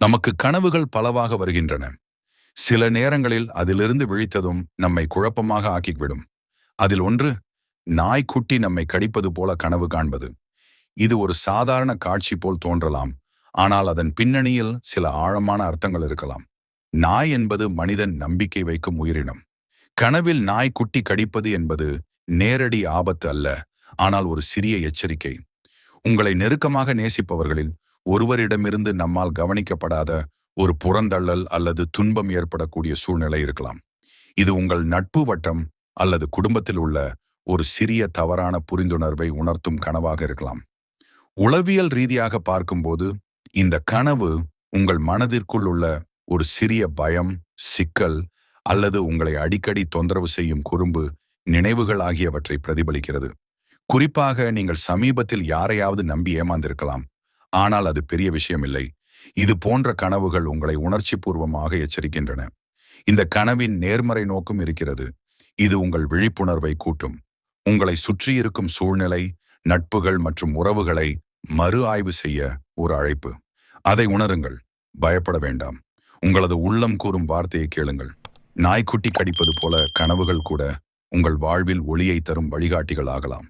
நமக்கு கனவுகள் பலவாக வருகின்றன. சில நேரங்களில் அதிலிருந்து விழித்ததும் நம்மை குழப்பமாக ஆக்கிவிடும். அதில் ஒன்று நாய்க்குட்டி நம்மை கடிப்பது போல கனவு காண்பது. இது ஒரு சாதாரண காட்சி போல் தோன்றலாம். ஆனால் அதன் பின்னணியில் சில ஆழமான அர்த்தங்கள் இருக்கலாம். நாய் என்பது மனிதன் நம்பிக்கை வைக்கும் உயிரினம். கனவில் நாய்க்குட்டி கடிப்பது என்பது நேரடி ஆபத்து அல்ல ஆனால் ஒரு சிறிய எச்சரிக்கை. உங்களை நெருக்கமாக நேசிப்பவர்களில் ஒருவரிடமிருந்து நம்மால் கவனிக்கப்படாத ஒரு புறந்தள்ளல் அல்லது துன்பம் ஏற்படக்கூடிய சூழ்நிலை இருக்கலாம். இது உங்கள் நட்பு வட்டம் அல்லது குடும்பத்தில் உள்ள ஒரு சிறிய தவறான புரிந்துணர்வை உணர்த்தும் கனவாக இருக்கலாம். உளவியல் ரீதியாக பார்க்கும்போது இந்த கனவு உங்கள் மனதிற்குள் உள்ள ஒரு சிறிய பயம் சிக்கல் அல்லது உங்களை அடிக்கடி தொந்தரவு செய்யும் குறும்பு நினைவுகள் ஆகியவற்றை பிரதிபலிக்கிறது. குறிப்பாக நீங்கள் சமீபத்தில் யாரையாவது நம்பி ஏமாந்திருக்கலாம். ஆனால் அது பெரிய விஷயமில்லை. இது போன்ற கனவுகள் உங்களை உணர்ச்சி பூர்வமாக எச்சரிக்கின்றன. இந்த கனவின் நேர்மறை நோக்கும் இருக்கிறது. இது உங்கள் விழிப்புணர்வை கூட்டும். உங்களை சுற்றியிருக்கும் சூழ்நிலை நட்புகள் மற்றும் உறவுகளை மறு ஆய்வு செய்ய ஒரு அழைப்பு. அதை உணருங்கள். பயப்பட வேண்டாம். உங்களது உள்ளம் கூறும் வார்த்தையை கேளுங்கள். நாய்க்குட்டி கடிப்பது போல கனவுகள் கூட உங்கள் வாழ்வில் ஒளியை தரும் வழிகாட்டிகள் ஆகலாம்